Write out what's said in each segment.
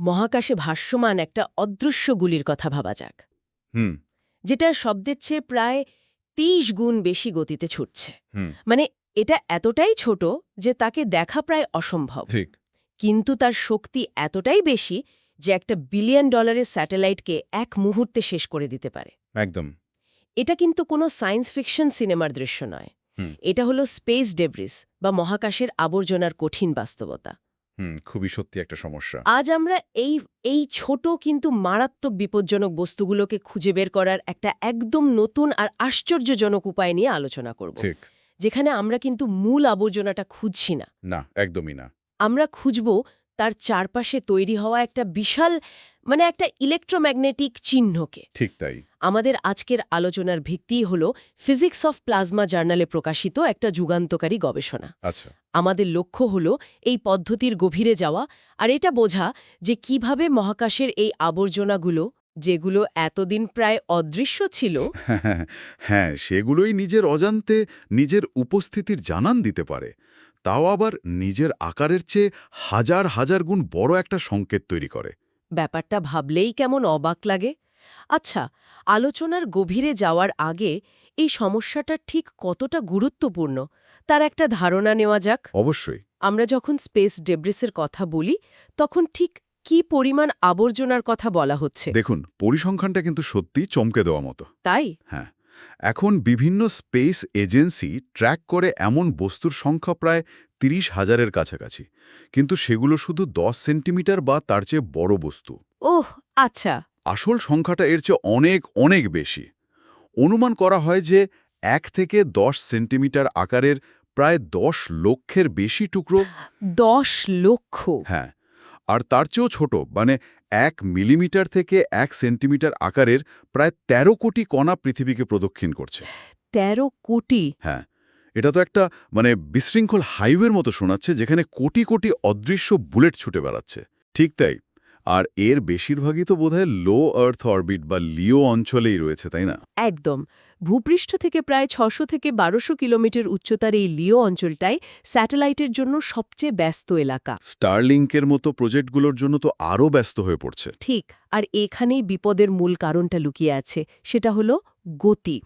মহাকাশে ভাষ্যমান একটা অদৃশ্য গুলির কথা ভাবা যাক। হুম। যেটা শব্দের চেয়ে প্রায় ৩০ গুণ বেশি গতিতে ছুটছে। মানে এটা এতটাই ছোট যে তাকে দেখা প্রায় অসম্ভব। কিন্তু তার শক্তি এতটাই বেশি যে একটা বিলিয়ন ডলারের স্যাটেলাইটকে এক মুহূর্তে শেষ করে দিতে পারে। একদম। এটা কিন্তু কোনো সায়েন্স ফিকশন সিনেমার দৃশ্য নয়। এটা হলো স্পেস ডেব্রিস বা মহাকাশের আবর্জনার কঠিন বাস্তবতা। হুম খুবই সত্যি একটা সমস্যা। আজ আমরা এই এই ছোট কিন্তু মারাত্মক বিপজ্জনক বস্তুগুলোকে খুঁজে বের করার একটা একদম নতুন আর আশ্চর্যজনক উপায় নিয়ে আলোচনা করব। ঠিক। যেখানে আমরা কিন্তু মূল আবর্জনাটা খুঁজছি না। না একদমই না। আমরা খুঁজব তার চারপাশে তৈরি হওয়া একটা বিশাল মানে একটা ইলেকট্রোম্যাগনেটিক চিহ্নকে। ঠিক তাই। আমাদের আজকের আলোচনার ভিত্তিই হল ফিজিক্স অফ প্লাজমা জার্নালে প্রকাশিত একটা যুগান্তকারী গবেষণা। আচ্ছা। আমাদের লক্ষ্য হল এই পদ্ধতির গভীরে যাওয়া আর এটা বোঝা যে কীভাবে মহাকাশের এই আবর্জনাগুলো যেগুলো এতদিন প্রায় অদৃশ্য ছিল হ্যাঁ সেগুলোই নিজের অজান্তে নিজের উপস্থিতির জানান দিতে পারে। তাও আবার নিজের আকারের চেয়ে হাজার হাজার গুণ বড় একটা সংকেত তৈরি করে। ব্যাপারটা ভাবলেই কেমন অবাক লাগে। আচ্ছা আলোচনার গভীরে যাওয়ার আগে এই সমস্যাটা ঠিক কতটা গুরুত্বপূর্ণ তার একটা ধারণা নেওয়া যাক। অবশ্যই। আমরা যখন স্পেস ডেব্রিসের কথা বলি তখন ঠিক কি পরিমাণ আবর্জনার কথা বলা হচ্ছে? দেখুন পরিসংখ্যানটা কিন্তু সত্যি চমকে দেওয়া মতো। তাই? হ্যাঁ। এখন বিভিন্ন স্পেস এজেন্সি ট্র্যাক করে এমন বস্তুর সংখ্যা প্রায় তিরিশ হাজারের কাছাকাছি। কিন্তু সেগুলো শুধু দশ সেন্টিমিটার বা তার চেয়ে বড় বস্তু। ওহ আচ্ছা। আসল সংখ্যাটা এর চেয়ে অনেক অনেক বেশি। অনুমান করা হয় যে এক থেকে দশ সেন্টিমিটার আকারের প্রায় দশ লক্ষের বেশি টুকরো দশ লক্ষ? হ্যাঁ আর তার চেয়েও ছোট মানে এক মিলিমিটার থেকে এক সেন্টিমিটার আকারের প্রায় ১৩ কোটি কণা পৃথিবীকে প্রদক্ষিণ করছে। তেরো কোটি? হ্যাঁ এটা তো একটা মানে বিশৃঙ্খল হাইওয়ের মতো শোনাচ্ছে যেখানে কোটি কোটি অদৃশ্য বুলেট ছুটে বেড়াচ্ছে। ঠিক তাই। আর এর বেশিরভাগই তো বোধহয় লো আর্থ অরবিট বা লিও অঞ্চলেই রয়েছে তাই না? একদম। ভূপৃষ্ঠ থেকে প্রায় ছশো থেকে বারোশো কিলোমিটার উচ্চতার এই লিও অঞ্চলটাই স্যাটেলাইটের জন্য সবচেয়ে ব্যস্ত এলাকা। স্টারলিংকের মতো প্রজেক্টগুলোর জন্য তো আরও ব্যস্ত হয়ে পড়ছে। ঠিক আর এখানেই বিপদের মূল কারণটা লুকিয়ে আছে সেটা হলো গতি।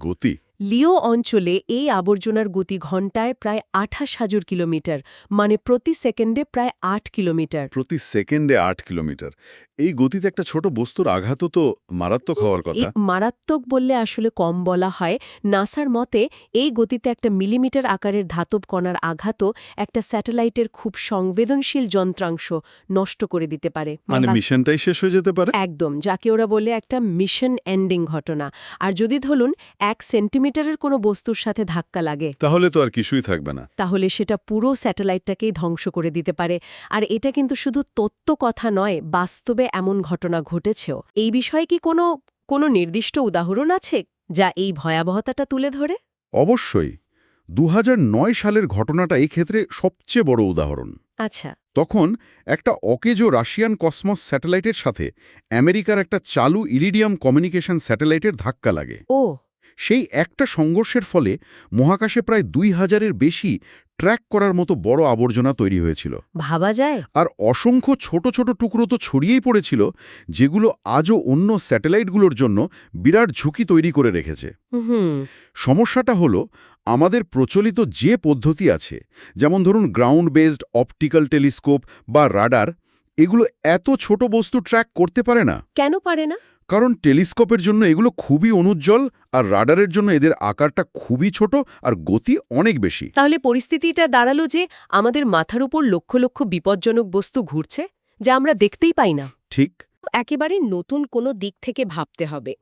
গতি? লিও অঞ্চলে এই আবর্জনার গতি ঘণ্টায় প্রায় আঠাশ হাজার কিলোমিটার মানে প্রতি সেকেন্ডে প্রায় আট কিলোমিটার। প্রতি সেকেন্ডে আট কিলোমিটার। এই গতিতে একটা ছোট বস্তুর আঘাতও তো মারাত্মক হওয়ার কথা। মারাত্মক বললে আসলে কম বলা হয়। নাসার মতে এই গতিতে একটা মিলিমিটার আকারের ধাতব কণার আঘাতও একটা স্যাটেলাইটের খুব সংবেদনশীল যন্ত্রাংশ নষ্ট করে দিতে পারে। মানে মিশনটাই শেষ হয়ে যেতে পারে? একদম যাকে ওরা বলে একটা মিশন এন্ডিং ঘটনা। আর যদি ধরুন এক সেন্টিমিটারের কোনো বস্তুর সাথে ধাক্কা লাগে তাহলে তো আর কিছুই থাকবে না। তাহলে সেটা পুরো স্যাটেলাইটটাকেই ধ্বংস করে দিতে পারে। আর এটা কিন্তু শুধু তত্ত্ব কথা নয় বাস্তবে এমন ঘটনা ঘটেছেও? এই বিষয়ে কি কোনো কোনো নির্দিষ্ট উদাহরণ আছে যা এই ভয়াবহতাটা তুলে ধরে? অবশ্যই। দু হাজার নয় সালের ঘটনাটা এই ক্ষেত্রে সবচেয়ে বড় উদাহরণ। আচ্ছা। তখন একটা অকেজো রাশিয়ান কসমস স্যাটেলাইটের সাথে আমেরিকার একটা চালু ইলিডিয়াম কমিউনিকেশন স্যাটেলাইটের ধাক্কা লাগে। ও। সেই একটা সংঘর্ষের ফলে মহাকাশে প্রায় দুই হাজারের বেশি ট্র্যাক করার মতো বড় আবর্জনা তৈরি হয়েছিল। ভাবা যায়? আর অসংখ্য ছোট ছোট টুকরো তো ছড়িয়েই পড়েছিল যেগুলো আজও অন্য স্যাটেলাইটগুলোর জন্য বিরাট ঝুঁকি তৈরি করে রেখেছে। সমস্যাটা হলো আমাদের প্রচলিত যে পদ্ধতি আছে যেমন ধরুন গ্রাউন্ড বেসড অপটিক্যাল টেলিস্কোপ বা রাডার এগুলো এত ছোট বস্তু ট্র্যাক করতে পারে না। কেন পারে না? কারণ টেলিস্কোপের জন্য এগুলো খুবই অনুজ্জ্বল আর রাডারের জন্য এদের আকারটা খুবই ছোট আর গতি অনেক বেশি। তাহলে পরিস্থিতিটা দাঁড়াল যে আমাদের মাথার উপর লক্ষ লক্ষ বিপজ্জনক বস্তু ঘুরছে যা আমরা দেখতেই পাই না। ঠিক। একেবারে নতুন কোনো দিক থেকে ভাবতে হবে।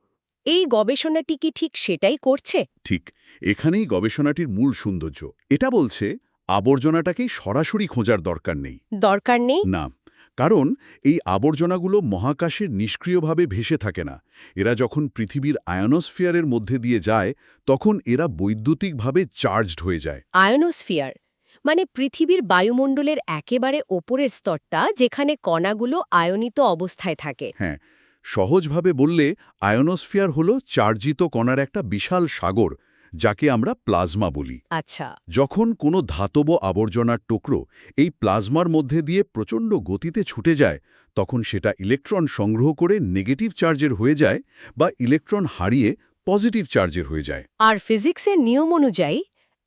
এই গবেষণাটি কি ঠিক সেটাই করছে? ঠিক। এখানেই গবেষণাটির মূল সৌন্দর্য। এটা বলছে আবর্জনাটাকেই সরাসরি খোঁজার দরকার নেই। দরকার নেই? না। কারণ এই আবর্জনাগুলো মহাকাশের নিষ্ক্রিয়ভাবে ভেসে থাকে না। এরা যখন পৃথিবীর আয়নোস্ফিয়ারের মধ্যে দিয়ে যায় তখন এরা বৈদ্যুতিকভাবে চার্জড হয়ে যায়। আয়নোস্ফিয়ার মানে পৃথিবীর বায়ুমণ্ডলের একেবারে ওপরের স্তরটা যেখানে কণাগুলো আয়নিত অবস্থায় থাকে। হ্যাঁ সহজভাবে বললে আয়নোস্ফিয়ার হল চার্জিত কণার একটা বিশাল সাগর। যাকে আমরা প্লাজমা বলি। আচ্ছা। যখন কোনো ধাতব আবর্জনার টুকরো এই প্লাজমার মধ্যে দিয়ে প্রচণ্ড গতিতে ছুটে যায় তখন সেটা ইলেকট্রন সংগ্রহ করে নেগেটিভ চার্জের হয়ে যায় বা ইলেকট্রন হারিয়ে পজিটিভ চার্জের হয়ে যায়। আর ফিজিক্সের নিয়ম অনুযায়ী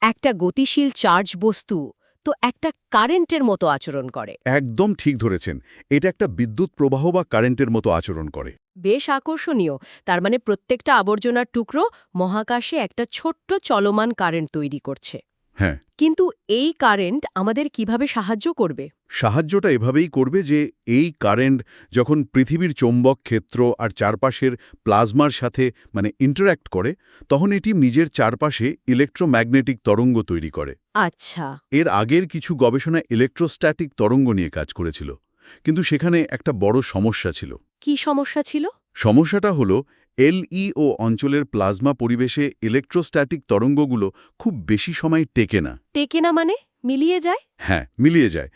একটা গতিশীল চার্জ বস্তু তো একটা কারেন্টের মতো আচরণ করে। একদম ঠিক ধরেছেন। এটা একটা বিদ্যুৎ প্রবাহ বা কারেন্টের মতো আচরণ করে। বেশ আকর্ষণীয়। তার মানে প্রত্যেকটা আবর্জনার টুকরো মহাকাশে একটা ছোট্ট চলমান কারেন্ট তৈরি করছে। হ্যাঁ। কিন্তু এই কারেন্ট আমাদের কীভাবে সাহায্য করবে? সাহায্যটা এভাবেই করবে যে এই কারেন্ট যখন পৃথিবীর চৌম্বক ক্ষেত্র আর চারপাশের প্লাজমার সাথে মানে ইন্টারঅ্যাক্ট করে তখন এটি নিজের চারপাশে ইলেকট্রোম্যাগনেটিক তরঙ্গ তৈরি করে। আচ্ছা। এর আগের কিছু গবেষণা ইলেকট্রোস্ট্যাটিক তরঙ্গ নিয়ে কাজ করেছিল কিন্তু সেখানে একটা বড় সমস্যা ছিল। কি সমস্যা ছিল? সমস্যাটা হলো এলইও অঞ্চলের প্লাজমা পরিবেশে ইলেকট্রোস্ট্যাটিক তরঙ্গগুলো খুব বেশি সময় টেকে না। টেকে না মানে? মিলিয়ে যায়? হ্যাঁ মিলিয়ে যায়।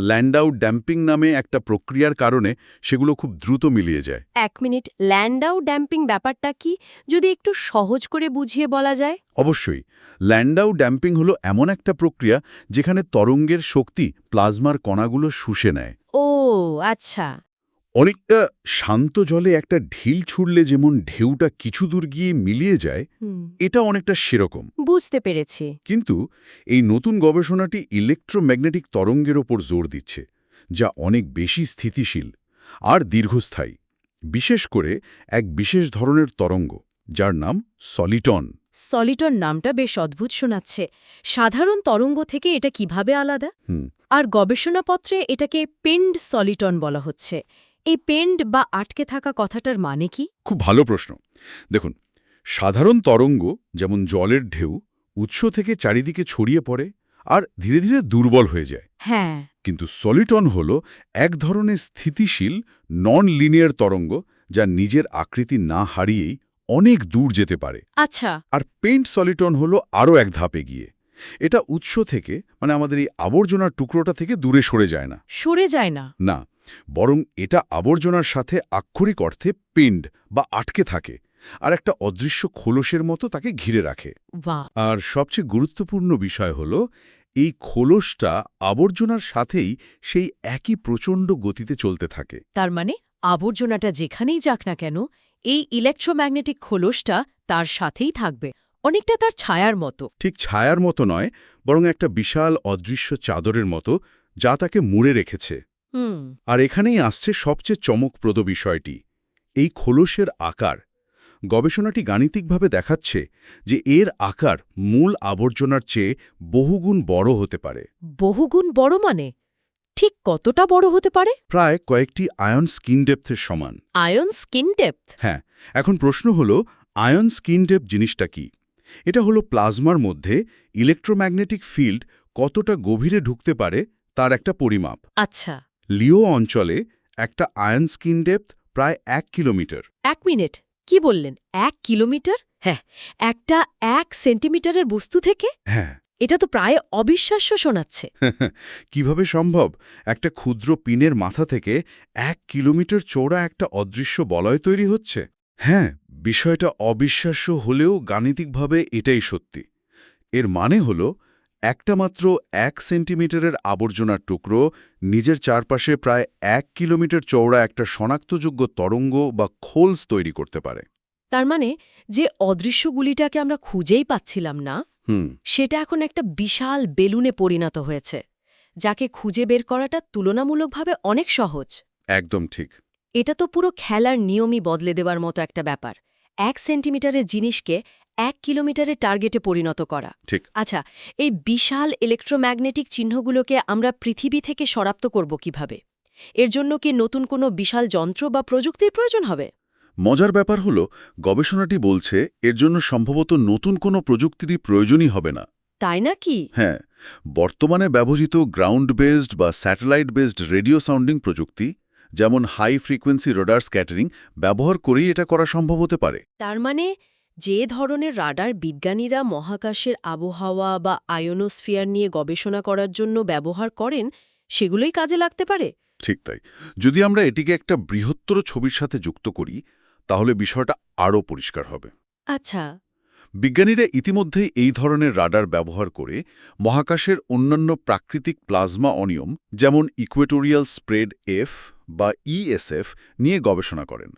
ল্যান্ডাউ ড্যাম্পিং নামে একটা প্রক্রিয়ার কারণে সেগুলো খুব দ্রুত মিলিয়ে যায়। এক মিনিট ল্যান্ডাউ ড্যাম্পিং ব্যাপারটা কি? যদি একটু সহজ করে বুঝিয়ে বলা যায়। অবশ্যই। ল্যান্ডাউ ড্যাম্পিং হলো এমন একটা প্রক্রিয়া যেখানে তরঙ্গের শক্তি প্লাজমার কণাগুলো শুষে নেয়। ও আচ্ছা। অনেকটা শান্ত জলে একটা ঢিল ছুড়লে যেমন ঢেউটা কিছু দূর গিয়ে মিলিয়ে যায় এটা অনেকটা সেরকম। বুঝতে পেরেছি। কিন্তু এই নতুন গবেষণাটি ইলেকট্রোম্যাগনেটিক তরঙ্গের ওপর জোর দিচ্ছে যা অনেক বেশি স্থিতিশীল আর দীর্ঘস্থায়ী বিশেষ করে এক বিশেষ ধরনের তরঙ্গ যার নাম সলিটন। সলিটন নামটা বেশ অদ্ভুত শোনাচ্ছে। সাধারণ তরঙ্গ থেকে এটা কীভাবে আলাদা? হুম। আর গবেষণাপত্রে এটাকে পেন্ড সলিটন বলা হচ্ছে। এই পেন্ড বা আটকে থাকা কথাটার মানে কি? খুব ভালো প্রশ্ন। দেখুন সাধারণ তরঙ্গ যেমন জলের ঢেউ উৎস থেকে চারিদিকে ছড়িয়ে পড়ে আর ধীরে ধীরে দুর্বল হয়ে যায়। হ্যাঁ। কিন্তু সলিটন হল এক ধরনের স্থিতিশীল নন লিনিয়ার তরঙ্গ যা নিজের আকৃতি না হারিয়েই অনেক দূর যেতে পারে। আচ্ছা। আর পেইন্ট সলিটন হলো আরও এক ধাপে গিয়ে এটা উৎস থেকে মানে আমাদের এই আবর্জনার টুকরোটা থেকে দূরে সরে যায় না। সরে যায় না। না বরং এটা আবর্জনার সাথে আক্ষরিক অর্থে পিণ্ড বা আটকে থাকে আর একটা অদৃশ্য খোলসের মতো তাকে ঘিরে রাখে। আর সবচেয়ে গুরুত্বপূর্ণ বিষয় হল এই খোলসটা আবর্জনার সাথেই সেই একই প্রচণ্ড গতিতে চলতে থাকে। তার মানে আবর্জনাটা যেখানেই যাক না কেন এই ইলেকট্রোম্যাগনেটিক খোলসটা তার সাথেই থাকবে অনেকটা তার ছায়ার মতো। ঠিক ছায়ার মতো নয় বরং একটা বিশাল অদৃশ্য চাদরের মতো যা তাকে মুড়ে রেখেছে। আর এখানেই আসছে সবচেয়ে চমকপ্রদ বিষয়টি। এই খোলসের আকার। গবেষণাটি গাণিতিকভাবে দেখাচ্ছে যে এর আকার মূল আবর্জনার চেয়ে বহুগুণ বড় হতে পারে। বহুগুণ বড় মানে? ঠিক কতটা বড় হতে পারে? প্রায় কয়েকটি আয়ন স্কিন ডেপথের সমান। Ion skin depth? হ্যাঁ এখন প্রশ্ন হল আয়ন স্কিন ডেপ জিনিসটা কি? এটা হলো প্লাজমার মধ্যে ইলেকট্রোম্যাগনেটিক ফিল্ড কতটা গভীরে ঢুকতে পারে তার একটা পরিমাপ। আচ্ছা। লিও অঞ্চলে একটা আয়ন স্কিন ডেপথ প্রায় এক কিলোমিটার। এক মিনিট কি বললেন? এক কিলোমিটার? হ্যাঁ একটা এক সেন্টিমিটারের বস্তু থেকে? হ্যাঁ। এটা তো প্রায় অবিশ্বাস্য শোনাচ্ছে। কীভাবে সম্ভব? একটা ক্ষুদ্র পিনের মাথা থেকে এক কিলোমিটার চৌড়া একটা অদৃশ্য বলয় তৈরি হচ্ছে? হ্যাঁ বিষয়টা অবিশ্বাস্য হলেও গাণিতিকভাবে এটাই সত্যি। এর মানে হল একটা মাত্র এক সেন্টিমিটারের আবর্জনার টুকরো নিজের চারপাশে প্রায় এক কিলোমিটার চওড়া একটা শনাক্তযোগ্য তরঙ্গ বা খোলস তৈরি করতে পারে। তার মানে যে অদৃশ্য গুলিটাকে আমরা খুঁজেই পাচ্ছিলাম না হুম। সেটা এখন একটা বিশাল বেলুনে পরিণত হয়েছে যাকে খুঁজে বের করাটা তুলনামূলকভাবে অনেক সহজ। একদম ঠিক। এটা তো পুরো খেলার নিয়মই বদলে দেওয়ার মতো একটা ব্যাপার। এক সেন্টিমিটারের জিনিসকে এক কিলোমিটারের টার্গেটে পরিণত করা। ঠিক। আচ্ছা এই বিশাল ইলেকট্রোম্যাগনেটিক চিহ্নগুলোকে আমরা পৃথিবী থেকে সরাপ্ত করব কীভাবে? এর জন্য কি নতুন কোনো বিশাল যন্ত্র বা প্রযুক্তির প্রয়োজন হবে? মজার ব্যাপার হল গবেষণাটি বলছে এর জন্য সম্ভবত নতুন কোনো প্রযুক্তিরই প্রয়োজনই হবে না। তাই নাকি? হ্যাঁ বর্তমানে ব্যবহৃত গ্রাউন্ড বেসড বা স্যাটেলাইট বেসড রেডিও সাউন্ডিং প্রযুক্তি যেমন হাই ফ্রিকোয়েন্সি রোডার স্ক্যাটারিং ব্যবহার করেই এটা করা সম্ভব হতে পারে। তার মানে যে ধরনের রাডার বিজ্ঞানীরা মহাকাশের আবহাওয়া বা আয়োনোস্ফিয়ার নিয়ে গবেষণা করার জন্য ব্যবহার করেন সেগুলোই কাজে লাগতে পারে? ঠিক তাই। যদি আমরা এটিকে একটা বৃহত্তর ছবির সাথে যুক্ত করি তাহলে বিষয়টা আরও পরিষ্কার হবে। আচ্ছা। বিজ্ঞানীরা ইতিমধ্যেই এই ধরনের রাডার ব্যবহার করে মহাকাশের অন্যান্য প্রাকৃতিক প্লাজমা অনিয়ম যেমন ইকুয়েটোরিয়াল স্প্রেড এফ বা ইএসএফ নিয়ে গবেষণা করেন।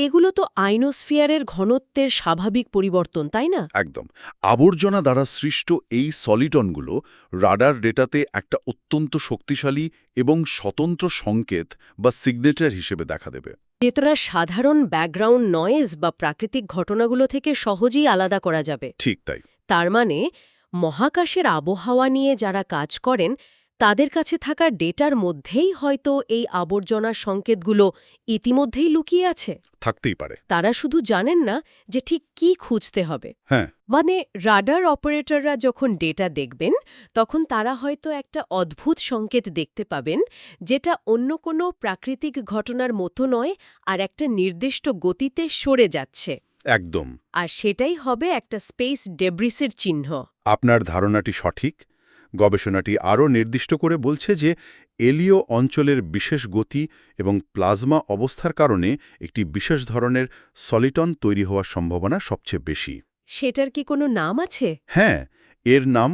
এগুলো তো আইনোস্ফিয়ারের ঘনত্বের স্বাভাবিক পরিবর্তন তাই না? একদম। আবর্জনা দ্বারা সৃষ্ট এই সলিটনগুলো রাডার ডেটাতে একটা অত্যন্ত শক্তিশালী এবং স্বতন্ত্র সংকেত বা সিগনেচার হিসেবে দেখা দেবে। যেতরা সাধারণ ব্যাকগ্রাউন্ড নয়েজ বা প্রাকৃতিক ঘটনাগুলো থেকে সহজেই আলাদা করা যাবে। ঠিক তাই। তার মানে মহাকাশের আবহাওয়া নিয়ে যারা কাজ করেন তাদের কাছে থাকা ডেটার মধ্যেই হয়তো এই আবর্জনার সংকেতগুলো ইতিমধ্যেই লুকিয়ে আছে। থাকতেই পারে। তারা শুধু জানেন না যে ঠিক কি খুঁজতে হবে। হ্যাঁ। মানে রাডার অপারেটররা যখন ডেটা দেখবেন তখন তারা হয়তো একটা অদ্ভুত সংকেত দেখতে পাবেন যেটা অন্য কোনো প্রাকৃতিক ঘটনার মতো নয় আর একটা নির্দিষ্ট গতিতে সরে যাচ্ছে। একদম। আর সেটাই হবে একটা স্পেস ডেব্রিসের চিহ্ন। আপনার ধারণাটি সঠিক গবেষণাটি আরও নির্দিষ্ট করে বলছে যে এলিও অঞ্চলের বিশেষ গতি এবং প্লাজমা অবস্থার কারণে একটি বিশেষ ধরনের সলিটন তৈরি হওয়ার সম্ভাবনা সবচেয়ে বেশি। সেটার কি কোনো নাম আছে? হ্যাঁ এর নাম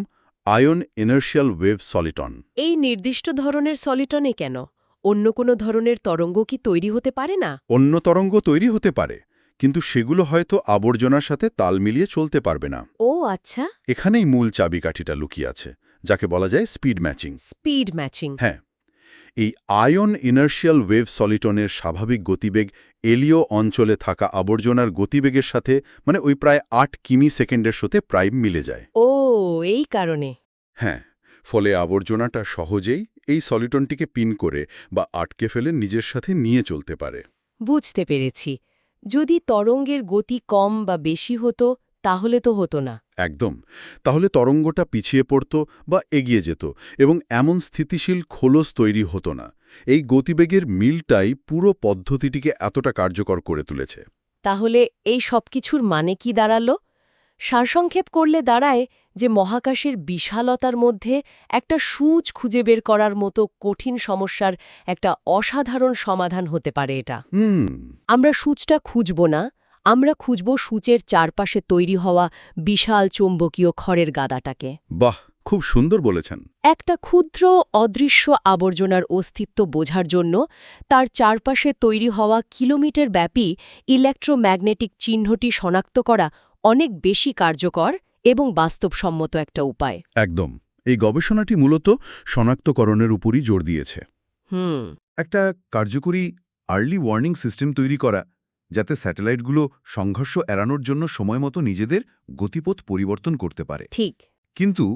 আয়ন ইনার্শিয়াল ওয়েভ সলিটন। এই নির্দিষ্ট ধরনের সলিটনে কেন? অন্য কোনো ধরনের তরঙ্গ কি তৈরি হতে পারে না? অন্য তরঙ্গ তৈরি হতে পারে কিন্তু সেগুলো হয়তো আবর্জনার সাথে তাল মিলিয়ে চলতে পারবে না। ও আচ্ছা। এখানেই মূল চাবিকাঠিটা লুকিয়ে আছে। যাকে বলা যায় স্পিড ম্যাচিং। Speed matching. হ্যাঁ এই আয়ন ইনার্শিয়াল ওয়েভ সলিটনের স্বাভাবিক গতিবেগ এলিও অঞ্চলে থাকা আবর্জনার গতিবেগের সাথে মানে ওই প্রায় আট কিমি সেকেন্ডের সাথে প্রায় মিলে যায়। ও এই কারণে। হ্যাঁ ফলে আবর্জনাটা সহজেই এই সলিটনটিকে পিন করে বা আটকে ফেলে নিজের সাথে নিয়ে চলতে পারে। বুঝতে পেরেছি। যদি তরঙ্গের গতি কম বা বেশি হতো তাহলে তো হতো না। একদম। তাহলে তরঙ্গটা পিছিয়ে পড়ত বা এগিয়ে যেত এবং এমন স্থিতিশীল খোলস তৈরি হতো না। এই গতিবেগের মিলটাই পুরো পদ্ধতিটিকে এতটা কার্যকর করে তুলেছে। তাহলে এই সব কিছুর মানে কি দাঁড়াল? সারসংক্ষেপ করলে দাঁড়ায় যে মহাকাশের বিশালতার মধ্যে একটা সূচ খুঁজে বের করার মতো কঠিন সমস্যার একটা অসাধারণ সমাধান হতে পারে এটা। হুম। আমরা সূচটা খুঁজব না আমরা খুঁজব সূচের চারপাশে তৈরি হওয়া বিশাল চৌম্বকীয় খড়ের গাদাটাকে। বাহ খুব সুন্দর বলেছেন। একটা ক্ষুদ্র অদৃশ্য আবর্জনার অস্তিত্ব বোঝার জন্য তার চারপাশে তৈরি হওয়া কিলোমিটার ব্যাপী ইলেকট্রোম্যাগনেটিক চিহ্নটি শনাক্ত করা অনেক বেশি কার্যকর এবং বাস্তবসম্মত একটা উপায়। একদম এই গবেষণাটি মূলত শনাক্তকরণের উপরই জোর দিয়েছে। হুম। একটা কার্যকরী আর্লি ওয়ার্নিং সিস্টেম তৈরি করা যাতে স্যাটেলাইটগুলো সংঘর্ষ এড়ানোর জন্য সময়মতো নিজেদের গতিপথ পরিবর্তন করতে পারে। ঠিক। কিন্তু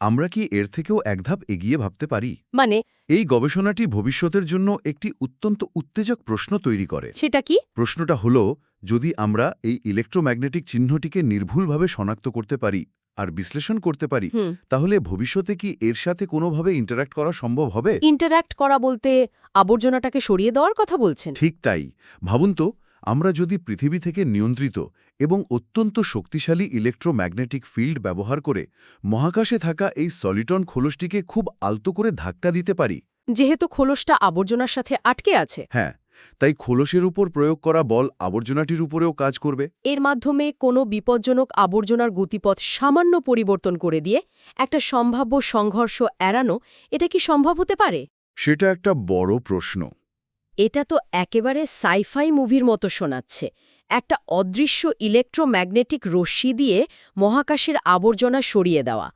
আমরা কি এর থেকেও এক ধাপ এগিয়ে ভাবতে পারি? মানে? এই গবেষণাটি ভবিষ্যতের জন্য একটি অত্যন্ত উত্তেজক প্রশ্ন তৈরি করে। সেটা কি? প্রশ্নটা হল যদি আমরা এই ইলেকট্রোম্যাগনেটিক চিহ্নটিকে নির্ভুলভাবে শনাক্ত করতে পারি আর বিশ্লেষণ করতে পারি তাহলে ভবিষ্যতে কি এর সাথে কোনোভাবে ইন্টারাক্ট করা সম্ভব হবে? ইন্টারঅ্যাক্ট করা বলতে আবর্জনাটাকে সরিয়ে দেওয়ার কথা বলছেন। ঠিক তাই। ভাবুন তো আমরা যদি পৃথিবী থেকে নিয়ন্ত্রিত এবং অত্যন্ত শক্তিশালী ইলেকট্রোম্যাগনেটিক ফিল্ড ব্যবহার করে মহাকাশে থাকা এই সলিটন খোলসটিকে খুব আলতো করে ধাক্কা দিতে পারি। যেহেতু খোলসটা আবর্জনার সাথে আটকে আছে। হ্যাঁ তাই খোলসের উপর প্রয়োগ করা বল আবর্জনাটির উপরেও কাজ করবে। এর মাধ্যমে কোনো বিপজ্জনক আবর্জনার গতিপথ সামান্য পরিবর্তন করে দিয়ে একটা সম্ভাব্য সংঘর্ষ এড়ানো এটা কি সম্ভব হতে পারে? সেটা একটা বড় প্রশ্ন। এটা তো একেবারে সাইফাই মুভির মতো শোনাচ্ছে। একটা অদৃশ্য ইলেকট্রোম্যাগনেটিক রশ্মি দিয়ে মহাকাশের আবর্জনা সরিয়ে দেওয়া।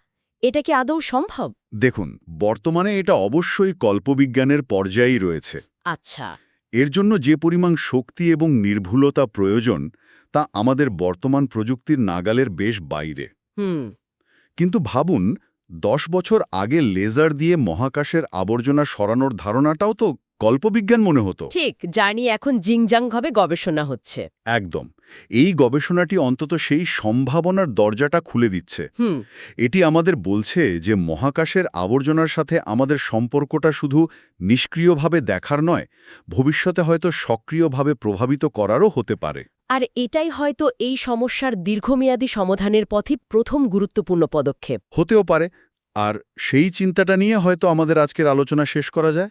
এটা কি আদৌ সম্ভব? দেখুন বর্তমানে এটা অবশ্যই কল্পবিজ্ঞানের পর্যায়েই রয়েছে। আচ্ছা। এর জন্য যে পরিমাণ শক্তি এবং নির্ভুলতা প্রয়োজন তা আমাদের বর্তমান প্রযুক্তির নাগালের বেশ বাইরে। হুম। কিন্তু ভাবুন দশ বছর আগে লেজার দিয়ে মহাকাশের আবর্জনা সরানোর ধারণাটাও তো কল্পবিজ্ঞান মনে হতো। ঠিক জানি এখন জিংজাংভাবে গবেষণা হচ্ছে। একদম। এই গবেষণাটি অন্তত সেই সম্ভাবনার দরজাটা খুলে দিচ্ছে। হুম। এটি আমাদের বলছে যে মহাকাশের আবর্জনার সাথে আমাদের সম্পর্কটা শুধু নিষ্ক্রিয়ভাবে দেখার নয় ভবিষ্যতে হয়তো সক্রিয়ভাবে প্রভাবিত করারও হতে পারে। আর এটাই হয়তো এই সমস্যার দীর্ঘমেয়াদী সমাধানের পথে প্রথম গুরুত্বপূর্ণ পদক্ষেপ। হতেও পারে। আর সেই চিন্তাটা নিয়ে হয়তো আমাদের আজকের আলোচনা শেষ করা যায়।